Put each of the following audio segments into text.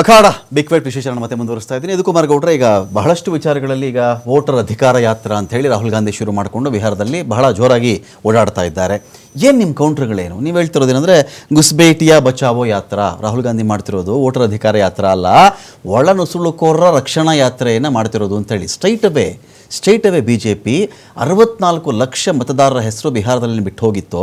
ಅಖಾಡ big white ವಿಶೇಷಣ ಮತ್ತೆ ಮುಂದುವರಿಸ್ತಾ ಇದ್ದೀನಿ. ಇದು ಕುಮಾರ್ ಗೌಡ್ರ, ಈಗ ಬಹಳಷ್ಟು ವಿಚಾರಗಳಲ್ಲಿ ಈಗ ವೋಟರ್ ಅಧಿಕಾರ ಯಾತ್ರಾ ಅಂತ ಹೇಳಿ ರಾಹುಲ್ ಗಾಂಧಿ ಶುರು ಮಾಡಿಕೊಂಡು ಬಿಹಾರದಲ್ಲಿ ಬಹಳ ಜೋರಾಗಿ ಓಡಾಡ್ತಾ ಇದ್ದಾರೆ. ಏನು ನಿಮ್ಮ ಕೌಂಟ್ರ್ಗಳೇನು ನೀವು ಹೇಳ್ತಿರೋದೇನೆಂದರೆ ಗುಸ್ಬೇಟಿಯಾ ಬಚಾವೋ ಯಾತ್ರಾ, ರಾಹುಲ್ ಗಾಂಧಿ ಮಾಡ್ತಿರೋದು ವೋಟರ್ ಅಧಿಕಾರ ಯಾತ್ರಾ ಅಲ್ಲ ಒಳ ರಕ್ಷಣಾ ಯಾತ್ರೆಯನ್ನು ಮಾಡ್ತಿರೋದು ಅಂತೇಳಿ straight away straight away B J P ಅರವತ್ನಾಲ್ಕು ಲಕ್ಷ ಮತದಾರರ ಹೆಸರು ಬಿಹಾರದಲ್ಲಿ ಬಿಟ್ಟು ಹೋಗಿತ್ತು,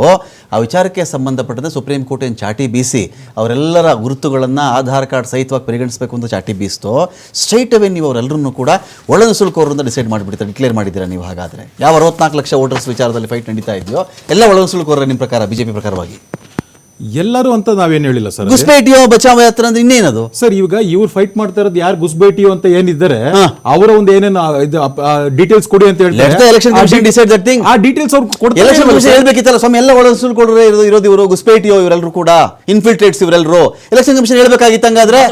ಆ ವಿಚಾರಕ್ಕೆ ಸಂಬಂಧಪಟ್ಟಂತೆ ಸುಪ್ರೀಂ ಕೋರ್ಟ್ ಏನು ಚಾಟಿ ಬೀಸಿ ಅವರೆಲ್ಲರ ಗುರುತುಗಳನ್ನು ಆಧಾರ್ ಕಾರ್ಡ್ ಸಹಿತವಾಗಿ ಪರಿಗಣಿಸಬೇಕು ಅಂತ ಚಾಟಿ ಬೀಸ್ತು. ಸ್ಟ್ರೈಟ್ ಅವೇ ನೀವು ಅವರೆಲ್ಲರೂ ಕೂಡ ಒಳನುಸುಳುಕೋರರಿಂದ ಡಿಸೈಡ್ ಮಾಡಿಬಿಡ್ತಾರೆ ಡಿಕ್ಲೇರ್ ಮಾಡಿದ್ದೀರಾ ನೀವು ಹಾಗಾದರೆ. ಯಾವ ಅರವತ್ನಾಲ್ಕು ಲಕ್ಷ ವೋಟರ್ಸ್ ವಿಚಾರದಲ್ಲಿ ಫೈಟ್ ನಡೀತಾ ಇದೆಯೋ, ಎಲ್ಲ ಒಳನುಸುಳುಕೋರ ನಿಮ್ಮ ಪ್ರಕಾರ, ಬಿಜೆಪಿ ಪ್ರಕಾರವಾಗಿ. ಎಲ್ಲರೂ ಅಂತ ನಾವೇನು ಹೇಳಿಲ್ಲ ಸರ್ ಗುಸ್ಪೇಟಿಯೋ ಬಚಾವೋ ಯಾತ್ರ ಅಂದ್ರೆ ಇನ್ನೇನದು? ಸರ್ ಇವಾಗ ಇವ್ರು ಫೈಟ್ ಮಾಡ್ತಾ ಇರೋದು ಯಾರು ಘುಸ್ಬೇಟಿಯೋ ಅಂತ ಏನಿದ್ದಾರೆ ಅವರ ಒಂದು ಏನೇನು ಇದು ಡೀಟೇಲ್ಸ್ ಕೊಡಿ ಅಂತ ಹೇಳ್ತಾರೆ. Election commission decide that thing ಆ ಡೀಟೇಲ್ಸ್ ಅವ್ರು ಎಲೆಕ್ಷನ್ ಕೊಡ್ತಾರೆ ಕಮಿಷನ್ ಹೇಳ್ಬೇಕಿತ್ತಲ್ಲ ಸ್ವಾಮಿ ಎಲ್ಲ ಒಳಸುಲ್ ಕೊಡ್ರೆ ಇರೋದು ಇರೋದು ಇವರು ಗುಸ್ಪೇಟಿಯೋ ಇವರೆಲ್ಲರೂ ಕೂಡ ಇನ್ಫಿಲ್ಟ್ರೇಟ್ಸ್ ಇವರೆಲ್ಲರೂ ಎಲೆಕ್ಷನ್ ಕಮಿಷನ್ ಹೇಳ್ಬೇಕಾಗಿತ್ತು ಹಂಗಾದ್ರೆ?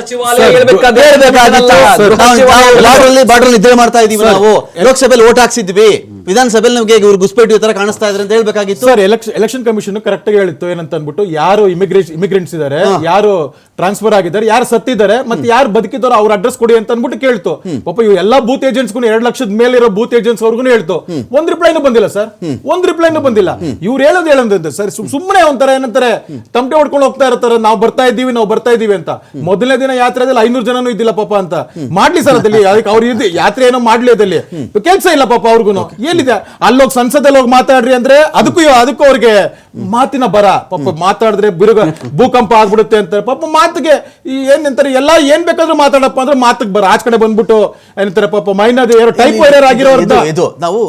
ಬಾರ್ಡರ್ ಬಾರ್ಡರ್ ನಿದ್ರೆ ಮಾಡ್ತಾ ಇದೀವಿ ನಾವು ಲೋಕಸಭೆಯಲ್ಲಿ ಓಟ್ ಹಾಕ್ಸಿದ್ವಿ. ವಿಧಾನಸಭೆಯಲ್ಲಿ ನಮಗೆ ಇವರು ಗುಸ್ಪೇಟಿ ತರ ಕಾಣಿಸ್ತಾ ಇದ್ರೆ ಅಂತ ಹೇಳಬೇಕಾಗಿತ್ತು. Sir election election commission correct ಆಗಿ ಹೇಳಿತ್ತು. ಏನಂತ ಅನ್ಬಿಟ್ಟು ಯಾರು ಇಮಿಗ್ರೇಷನ್ ಇಮಿಗ್ರೆಂಟ್ಸ್ ಇದ್ದಾರೆ ಯಾರು ಟ್ರಾನ್ಸ್ಫರ್ ಆಗಿದ್ದಾರೆ ಯಾರು ಸತ್ತಿದ್ದಾರೆ ಮತ್ತೆ ಯಾರು ಬದುಕಿದಾರೋ ಅವ್ರ ಅಡ್ರೆಸ್ ಕೊಡಿ ಅಂತ ಅನ್ಬಿಟ್ಟು ಕೇಳ್ತು. ಪಾಪ ಇವ್ ಎಲ್ಲಾ ಬೂತ್ ಏಜೆಂಟ್ಸ್ ಎರಡ್ ಲಕ್ಷದ ಮೇಲೆ ಇರೋ ಬೂತ್ ಏಜೆಂಟ್ಸ್ ಅವ್ರಿಗೂ ಹೇಳ್ತು ಒಂದ್ ರಿಪ್ಲೈನು ಬಂದಿಲ್ಲ ಸರ್. ಒಂದ್ ರಿಪ್ಲೈನು ಬಂದಿಲ್ಲ. ಇವ್ರು ಹೇಳೋದು ಹೇಳೋದು ಸರ್? ಸುಮ್ಮನೆ ಒಂಥರ ಏನಂತಾರೆ ತಮಟೆ ಹೊಡ್ಕೊಂಡು ಹೋಗ್ತಾ ಇರ್ತಾರೆ ನಾವು ಬರ್ತಾ ಇದ್ದೀವಿ ನಾವು ಬರ್ತಾ ಇದೀವಿ ಅಂತ. ಮೊದಲನೇ ದಿನ ಯಾತ್ರೆ ಅದಲ್ಲಿ ಐನೂರು ಜನನೂ ಇದ್ದಿಲ್ಲ ಪಾಪ ಅಂತ. ಮಾಡ್ಲಿ ಸರ್ ಅದಲ್ಲಿ ಅದಕ್ಕೆ ಅವ್ರು ಇದು ಯಾತ್ರೆ ಏನೋ ಮಾಡ್ಲಿ ಅದಲ್ಲಿ ಕೆಲ್ಸ ಇಲ್ಲ ಪಾಪ ಅವ್ರಿಗೂ ಏನಿದೆ ಅಲ್ಲೋಗಿ ಸಂಸದಲ್ಲಿ ಹೋಗಿ ಮಾತಾಡ್ರಿ ಅಂದ್ರೆ ಅದಕ್ಕೂ ಅದಕ್ಕೂ ಅವ್ರಿಗೆ ಮಾತಿನ ಬರ. ಪಾಪ ಮಾತಾಡಿದ್ರೆ ಬಿರುಗ ಭೂಕಂಪ ಆಗ್ಬಿಡುತ್ತೆ ಅಂತಾರೆ ಪಾಪ ಮಾತಿಗೆ ಏನ್ ಅಂತಾರೆ ಎಲ್ಲ ಏನ್ ಬೇಕಾದ್ರೂ ಮಾತಾಡಪ್ಪ ಅಂದ್ರೆ ಮಾತಿಗೆ ಬರ. ಆಚ ಕಡೆ ಬಂದ್ಬಿಟ್ಟು ಏನಂತಾರೆ ಪಾಪ ಮೈನದು ಯಾರೋ ಟೈಪ್ ವೈರರ್ ಆಗಿರೋ ಇದು ಇದು ನಾವು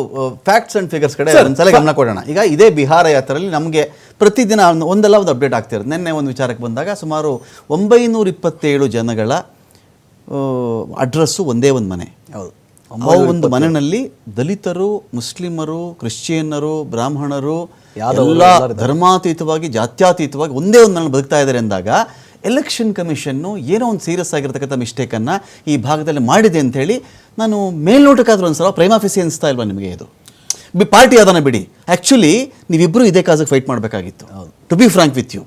ಫ್ಯಾಕ್ಟ್ಸ್ ಅಂಡ್ ಫಿಗರ್ಸ್ ಕಡೆ ಒಂದ್ಸಲ ಗಮನ ಕೊಡೋಣ. ಈಗ ಇದೇ ಬಿಹಾರ ಯಾತ್ರೆಯಲ್ಲಿ ನಮಗೆ ಪ್ರತಿದಿನ ಒಂದು- ಒಂದಲ್ಲ ಒಂದು ಅಪ್ಡೇಟ್ ಆಗ್ತಿರೋದು ನಿನ್ನೆ ಒಂದು ವಿಚಾರಕ್ಕೆ ಬಂದಾಗ ಸುಮಾರು ಒಂಬೈನೂರ ಇಪ್ಪತ್ತೇಳು ಜನಗಳ ಅಡ್ರೆಸ್ಸು ಒಂದೇ ಒಂದು ಮನೆ. ಹೌದು. ಆ ಒಂದು ಮನೆಯಲ್ಲಿ ದಲಿತರು ಮುಸ್ಲಿಮರು ಕ್ರಿಶ್ಚಿಯನ್ನರು ಬ್ರಾಹ್ಮಣರು ಎಲ್ಲ ಧರ್ಮಾತೀತವಾಗಿ ಜಾತ್ಯಾತೀತವಾಗಿ ಒಂದೇ ಒಂದು ಮನೆ ಬದುಕ್ತಾ ಇದ್ದಾರೆ ಅಂದಾಗ ಎಲೆಕ್ಷನ್ ಕಮಿಷನ್ನು ಏನೋ ಒಂದು ಸೀರಿಯಸ್ ಆಗಿರ್ತಕ್ಕಂಥ ಮಿಸ್ಟೇಕನ್ನು ಈ ಭಾಗದಲ್ಲಿ ಮಾಡಿದೆ ಅಂತ ಹೇಳಿ ನಾನು ಮೇಲ್ನೋಟಕ್ಕಾದ್ರೂ ಒಂದ್ಸಲ ಪ್ರೈಮ್ ಆಫೀಸಿ ಅನಿಸ್ತಾ ಇಲ್ವಾ ನಿಮಗೆ ಇದು? ಬಿ ಪಾರ್ಟಿ ಅದನ್ನು ಬಿಡಿ. ಆ್ಯಕ್ಚುಲಿ ನೀವಿಬ್ಬರು ಇದೇ ಕಾಸಿಗೆ ಫೈಟ್ ಮಾಡಬೇಕಾಗಿತ್ತು. To be frank with you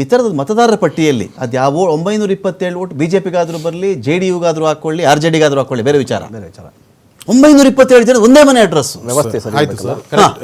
ಈ ಥರದ ಮತದಾರರ ಪಟ್ಟಿಯಲ್ಲಿ ಅದು ಯಾವ ಒಂಬೈನೂರ ಇಪ್ಪತ್ತೇಳು ಓಟ್ ಬಿ ಜೆ ಪಿಗಾದರೂ ಬರಲಿ ಜೆ ಡಿ ಯುಗಾದರೂ ಹಾಕ್ಕೊಳ್ಳಿ ಆರ್ ಜೆ ಡಿಗಾದರೂ ಹಾಕ್ಕೊಳ್ಳಿ ಬೇರೆ ವಿಚಾರ. ಬೇರೆ ವಿಚಾರ. ಒಂಬೈನೂರ ಇಪ್ಪತ್ತೇಳು ಜನ ಒಂದೇ ಮನೆ ಅಡ್ರೆಸ್ ವ್ಯವಸ್ಥೆ ಸರಿ ಆಯ್ತು ಸರ್. Correct.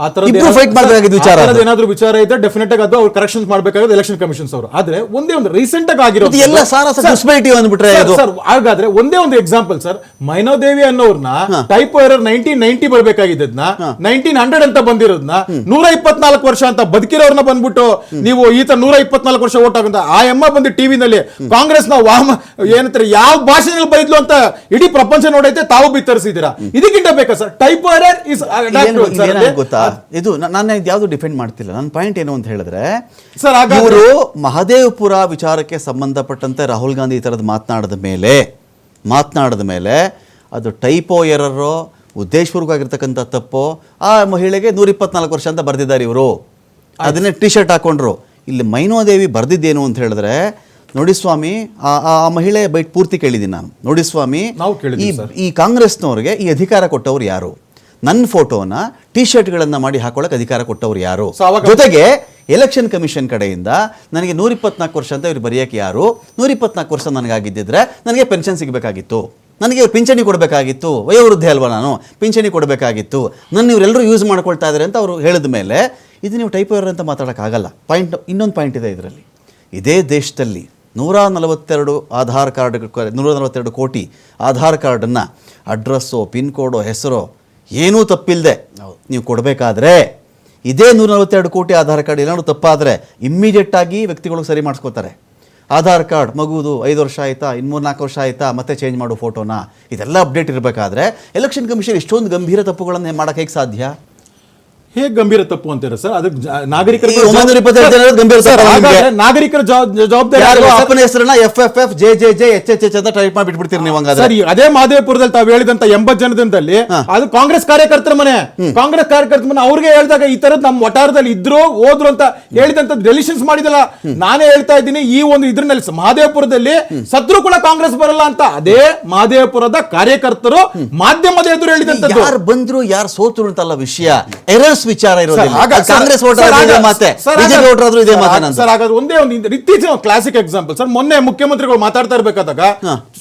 ಆ ಥರದ್ದು ಇಬ್ರು ಏನಾದ್ರು- ವಿಚಾರ ಥರದ್ದು ವಿಚಾರ ಇದ್ರೆ ಡೆಫಿನೆಟ್ ಆಗಿ ಅದು ಅವ್ರು ಕರೆಕ್ಷನ್ಸ್ ಮಾಡಬೇಕಾಗಿದೆ ಎಲೆಕ್ಷನ್ ಕಮಿಷನ್ಸ್ ಅವರು. ಆದ್ರೆ ಒಂದೇ ಒಂದು ರೀಸೆಂಟ್ ಆಗಿ ಆಗಿರೋ ಇದು ಎಲ್ಲ ಸಾರಾಸ disparity ಅಂದ್ಬಿಟ್ರೆ ಅದು. ಸರ್ ಹಾಗಾದ್ರೆ ಒಂದೇ ಒಂದು ಎಕ್ಸಾಂಪಲ್ ಸರ್ ಮೈನೋದೇವಿ ಅನ್ನೋರ್ನ ಟೈಪ್ ಎರರ್ ನೈನ್ಟೀನ್ ನೈನ್ಟಿ ಬರ್ಬೇಕಾಗಿದ್ದನ್ನ ನೈನ್ಟೀನ್ ಹಂಡ್ರೆಡ್ ಅಂತ ಬಂದಿರೋದ್ನ ನೂರ ಇಪ್ಪತ್ನಾಲ್ಕು ವರ್ಷ ಅಂತ ಬದುಕಿರೋರ್ನ ಬಂದ್ಬಿಟ್ಟು ನೀವು ಈತ ನೂರ ಇಪ್ಪತ್ನಾಲ್ಕು ವರ್ಷ ಓಟ್ ಆಗಂತ ಆ ಎಮ್ಮ ಬಂದು ಟಿವಿನಲ್ಲಿ ಕಾಂಗ್ರೆಸ್ನ ವಾಮ ಏನಂತಾರೆ ಯಾವ ಭಾಷೆನಲ್ಲಿ ಬೈದ್ಲು ಅಂತ ಇಡೀ ಪ್ರಪಂಚ ನೋಡೈತೆ ತಾವು ಬಿತ್ತರಿಸಿದ್ದೀರಾ? ಇದಕ್ಕಿಂತ ಬೇಕಾ ಸರ್ ಟೈಪ್ ಎರರ್ ಇಸ್ ಇದು ನಾನು ಇದು ಯಾವುದು ಡಿಫೆಂಡ್ ಮಾಡ್ತಿಲ್ಲ. ನನ್ನ ಪಾಯಿಂಟ್ ಏನು ಅಂತ ಹೇಳಿದ್ರೆ ಸರ್, ಅವರು ಇವರು ಮಹದೇವಪುರ ವಿಚಾರಕ್ಕೆ ಸಂಬಂಧಪಟ್ಟಂತೆ ರಾಹುಲ್ ಗಾಂಧಿ ಈ ಥರದ್ದು ಮಾತನಾಡಿದ ಮೇಲೆ ಮಾತನಾಡಿದ ಮೇಲೆ ಅದು ಟೈಪೋ ಎರರೋ ಉದ್ದೇಶಪೂರ್ವಕವಾಗಿರ್ತಕ್ಕಂಥ ತಪ್ಪೋ ಆ ಮಹಿಳೆಗೆ ನೂರ ಇಪ್ಪತ್ನಾಲ್ಕು ವರ್ಷ ಅಂತ ಬರೆದಿದ್ದಾರೆ ಇವರು. ಅದನ್ನೇ ಟಿ ಶರ್ಟ್ ಹಾಕೊಂಡ್ರು. ಇಲ್ಲಿ ಮೈನೋದೇವಿ ಬರೆದಿದ್ದೇನು ಅಂತ ಹೇಳಿದ್ರೆ ನೋಡಿ ಸ್ವಾಮಿ ಆ ಮಹಿಳೆ ಬೈಟ್ ಪೂರ್ತಿ ಕೇಳಿದ್ದೀನಿ ನಾನು. ನೋಡಿ ಸ್ವಾಮಿ. ಈ ಕಾಂಗ್ರೆಸ್ನವ್ರಿಗೆ ಈ ಅಧಿಕಾರ ಕೊಟ್ಟವ್ರು ಯಾರು? ನನ್ನ ಫೋಟೋನ ಟಿ ಶರ್ಟ್ಗಳನ್ನು ಮಾಡಿ ಹಾಕೊಳ್ಳೋಕೆ ಅಧಿಕಾರ ಕೊಟ್ಟವ್ರು ಯಾರು? ಜೊತೆಗೆ ಎಲೆಕ್ಷನ್ ಕಮಿಷನ್ ಕಡೆಯಿಂದ ನನಗೆ ನೂರ ಇಪ್ಪತ್ನಾಲ್ಕು ವರ್ಷ ಅಂತ ಇವ್ರು ಬರೆಯೋಕೆ ಯಾರು? ನೂರ ಇಪ್ಪತ್ನಾಲ್ಕು ವರ್ಷ ನನಗಾಗಿದ್ದಿದ್ರೆ ನನಗೆ ಪೆನ್ಷನ್ ಸಿಗಬೇಕಾಗಿತ್ತು. ನನಗೆ ಪಿಂಚಣಿ ಕೊಡಬೇಕಾಗಿತ್ತು. ವಯೋವೃದ್ಧಿ ಅಲ್ವಾ ನಾನು? ಪಿಂಚಣಿ ಕೊಡಬೇಕಾಗಿತ್ತು. ನನ್ನ ಇವರೆಲ್ಲರೂ ಯೂಸ್ ಮಾಡ್ಕೊಳ್ತಾ ಇದ್ದಾರೆ ಅಂತ ಅವರು ಹೇಳಿದ ಮೇಲೆ ಇದು ನೀವು ಟೈಪ್ ಅಂತ ಮಾತಾಡೋಕ್ಕಾಗಲ್ಲ. ಪಾಯಿಂಟ್ ಇನ್ನೊಂದು ಪಾಯಿಂಟ್ ಇದೆ ಇದರಲ್ಲಿ. ಇದೇ ದೇಶದಲ್ಲಿ ನೂರ ನಲವತ್ತೆರಡು ಆಧಾರ್ ಕಾರ್ಡ್ ನೂರ ನಲವತ್ತೆರಡು ಕೋಟಿ ಆಧಾರ್ ಕಾರ್ಡನ್ನು ಅಡ್ರೆಸ್ಸೋ ಪಿನ್ ಕೋಡೋ ಹೆಸರೋ ಏನೂ ತಪ್ಪಿಲ್ಲದೆ ನೀವು ಕೊಡಬೇಕಾದ್ರೆ ಇದೇ ನೂರ ನಲವತ್ತೆರಡು ಕೋಟಿ ಆಧಾರ್ ಕಾರ್ಡ್ ಏನಾದರೂ ತಪ್ಪಾದರೆ ಇಮ್ಮಿಡಿಯೇಟಾಗಿ ವ್ಯಕ್ತಿಗಳು ಸರಿ ಮಾಡಿಸ್ಕೋತಾರೆ. ಆಧಾರ್ ಕಾರ್ಡ್ ಮಗುವುದು ಐದು ವರ್ಷ ಆಯಿತಾ ಇನ್ನು ನಾಲ್ಕು ವರ್ಷ ಆಯಿತಾ ಮತ್ತೆ ಚೇಂಜ್ ಮಾಡೋ ಫೋಟೋನ ಇದೆಲ್ಲ ಅಪ್ಡೇಟ್ ಇರಬೇಕಾದ್ರೆ ಎಲೆಕ್ಷನ್ ಕಮಿಷನ್ ಇಷ್ಟೊಂದು ಗಂಭೀರ ತಪ್ಪುಗಳನ್ನು ಮಾಡೋಕ್ಕೆ ಹೇಗೆ ಸಾಧ್ಯ? ಹೇಗೆ ಗಂಭೀರ ತಪ್ಪು ಅಂತೀರ ಸರ್? ಅದಕ್ಕೆ ನಾಗರಿಕರ ನಾಗರಿಕರ ಜವಾಬ್- ಜವಾಬ್ದಾರಿ ಹೆಸರನ್ನ F F F J J J H H H ಅಂತ ಟೈಪ್ ಮಾಡಿ ಬಿಟ್ಬಿಡ್ತೀರಿ ನೀವು ಸರ್ ಅದೇ ಮಾದೇವಪುರದಲ್ಲಿ ತಾವು ಹೇಳಿದಂತ ಎಂಬತ್ ಜನದಲ್ಲಿ ಅದು ಕಾಂಗ್ರೆಸ್ ಕಾರ್ಯಕರ್ತರ ಮನೆ. ಕಾಂಗ್ರೆಸ್ ಕಾರ್ಯಕರ್ತರ ಮನೆ ಅವ್ರಿಗೆ ಹೇಳಿದಾಗ ಈ ತರದ್ ನಮ್ಮ ವಟಾರದಲ್ಲಿ ಇದ್ರು ಹೋದ್ರು ಅಂತ ಹೇಳಿದಂತ ಡೆಲಿಷನ್ಸ್ ಮಾಡಿದಲ್ಲ. ನಾನೇ ಹೇಳ್ತಾ ಇದ್ದೀನಿ ಈ ಒಂದು ಇದ್ರಲ್ಲಿ ಮಹದೇವಪುರದಲ್ಲಿ ಸತ್ರು ಕೂಡ ಕಾಂಗ್ರೆಸ್ ಬರಲ್ಲ ಅಂತ. ಅದೇ ಮಹದೇವಪುರದ ಕಾರ್ಯಕರ್ತರು ಮಾಧ್ಯಮದ ಎದುರು ಹೇಳಿದಂತ ಯಾರು ಬಂದ್ರು ಯಾರು ಸೋತರು ಅಂತಲ್ಲ ವಿಷಯ. ಎರರ್ಸ್ ವೋಟರ್ಸ್ ವಿಚಾರ ಇರೋದಿಲ್ಲ. ಕಾಂಗ್ರೆಸ್ ವೋಟರ್ ಮಾತೆ. ಬಿಜೆಪಿ ಹಾಗ- ವೋಟರ್ ಆದ್ರೂ ಇದೇ ಸರ್, ಮಾತೆ ಸರ್ ಹಾಗಾದ್ರೆ ಒಂದೇ ಒಂದು ಇತ್ತೀಚಿನ ಕ್ಲಾಸಿಕ್ ಎಕ್ಸಾಂಪಲ್ ಸರ್ ಮೊನ್ನೆ ಮುಖ್ಯಮಂತ್ರಿಗಳು ಮಾತಾಡ್ತಾ ಇರ್ಬೇಕಾದಾಗ.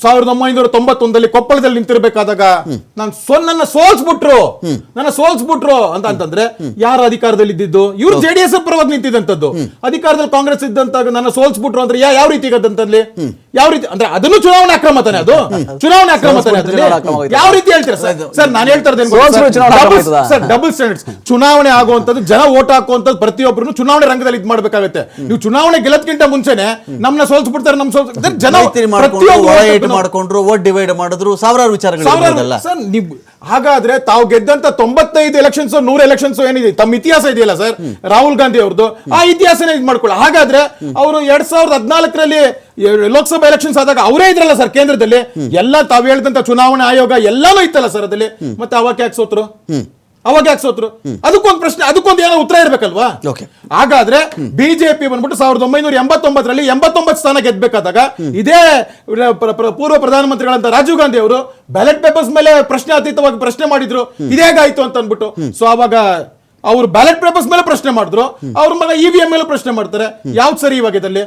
ಸಾವಿರದ ಒಂಬೈನೂರ ತೊಂಬತ್ತೊಂದಲ್ಲಿ ಕೊಪ್ಪಳದಲ್ಲಿ ನಿಂತಿರ್ಬೇಕಾದಾಗ ನಾನು ನನ್ನ ಸೋಲ್ಸ್ಬಿಟ್ರು. ನನ್ನ ಸೋಲ್ಸ್ಬಿಟ್ರು ಅಂತ ಅಂತಂದ್ರೆ ಯಾರು ಅಧಿಕಾರದಲ್ಲಿ ಇದ್ದಿದ್ದು ಇವ್ರು ಜೆಡಿಎಸ್ ಪರವಾಗಿ ನಿಂತಿದ್ದಂಥದ್ದು. ಅಧಿಕಾರದಲ್ಲಿ ಕಾಂಗ್ರೆಸ್ ಇದ್ದಂತಾಗ ನನ್ನ ಸೋಲ್ಸ್ಬಿಟ್ರು ಅಂದ್ರೆ ಯಾವ ರೀತಿ ಆಗದಂತಲ್ಲಿ ಯಾವ ರೀತಿ ಅಂದ್ರೆ ಅದನ್ನು ಚುನಾವಣಾ ಅಕ್ರಮ ತಾನೆ ಅದು? ಚುನಾವಣಾ ಅಕ್ರಮ ತಾನೆ. ಯಾವ ರೀತಿ ಹೇಳ್ತೀರಾ ಸರ್? ಸರ್ ನಾನು ಹೇಳ್ತಾ ಸರ್? Double standards. ಚುನಾವಣೆ ಆಗುವಂತದ್ದು ಜನ ಓಟ್ ಹಾಕುವಂತದ್ದು ಪ್ರತಿಯೊಬ್ಬರು ಚುನಾವಣೆ ರಂಗದಲ್ಲಿ ಇದ್ ಮಾಡ್ಬೇಕಾಗುತ್ತೆ. ನೀವು ಚುನಾವಣೆ ಗೆಲ್ಲದ್ಕಿಂತ ಮುಂಚೆನೆ ನಮ್ಮನ್ನ ಸೋಲ್ಸ್ಬಿಡ್ತಾರೆ ನಮ್ ಸೋಲ್ಸ್ ಜನ ಮೈತ್ರಿ vote ಮಾಡ್ಕೊಂಡ್ರು ವೋಟ್ ಡಿವೈಡ್ ಮಾಡಿದ್ರು ಸಾವಿರಾರು ವಿಚಾರಗಳು ಸರ್ ನೀವು ಹಾಗಾದ್ರೆ ತಾವು ಗೆದ್ದಂತ ತೊಂಬತ್ತೈದು ಎಲೆಕ್ಷನ್ಸ್ ನೂರ ಎಲೆಕ್ಷನ್ಸ್ ಏನಿದೆ? ತಮ್ಮ ಇತಿಹಾಸ ಇದೆಯಲ್ಲ ಸರ್? ರಾಹುಲ್ ಗಾಂಧಿ ಅವ್ರದ್ದು ಆ ಇತಿಹಾಸನೇ ಇದು ಮಾಡ್ಕೊಳ್ಳಿ ಹಾಗಾದ್ರೆ ಅವರು ಎರಡ್ ಸಾವಿರದ ಹದಿನಾಲ್ಕರಲ್ಲಿ ಲೋಕಸಭಾ ಎಲೆಕ್ಷನ್ಸ್ ಆದಾಗ ಅವರೇ ಇದ್ರಲ್ಲ ಸರ್ ಕೇಂದ್ರದಲ್ಲಿ? ಎಲ್ಲ ತಾವು ಹೇಳಿದಂತ ಚುನಾವಣಾ ಆಯೋಗ ಎಲ್ಲಾನು ಇತ್ತಲ್ಲ ಸರ್ ಅದಲ್ಲಿ ಮತ್ತೆ ಅವಾಗ ಯಾಕೆ ಸೋತ್ರು? ಅವಾಗ ಯಾಕೆ ಸೋತ್ರು? ಅದಕ್ಕೊಂದು ಪ್ರಶ್ನೆ ಅದಕ್ಕೊಂದು ಏನೋ ಉತ್ತರ ಇರಬೇಕಲ್ವಾ. ಹಾಗಾದ್ರೆ ಬಿಜೆಪಿ ಬಂದ್ಬಿಟ್ಟು ಸಾವಿರದ ಒಂಬೈನೂರ ಎಂಬತ್ತೊಂಬತ್ತರಲ್ಲಿ ಎಂಬತ್ತೊಂಬತ್ತು ಸ್ಥಾನ ಗೆದ್ಬೇಕಾದಾಗ ಇದೇ ಪ್ರ- ಪ್ರ- ಪೂರ್ವ ಪ್ರಧಾನಮಂತ್ರಿಗಳಂತ ರಾಜೀವ್ ಗಾಂಧಿ ಅವರು ಬ್ಯಾಲೆಟ್ ಪೇಪರ್ಸ್ ಮೇಲೆ ಪ್ರಶ್ನೆ ಅತೀತವಾಗಿ ಪ್ರಶ್ನೆ ಮಾಡಿದ್ರು. ಇದೇಗಾಯ್ತು ಅಂತ ಅಂದ್ಬಿಟ್ಟು ಸೊ ಅವಾಗ ಅವ್ರು ಬ್ಯಾಲೆಟ್ ಪೇಪರ್ಸ್ ಮೇಲೆ ಪ್ರಶ್ನೆ ಮಾಡಿದ್ರು. ಅವ್ರ ಮಗ ಇವಿಎಂ ಮೇಲೆ ಪ್ರಶ್ನೆ ಮಾಡ್ತಾರೆ. ಯಾವ್ದು ಸರಿ ಇವಾಗ ಇದಲ್ಲಿ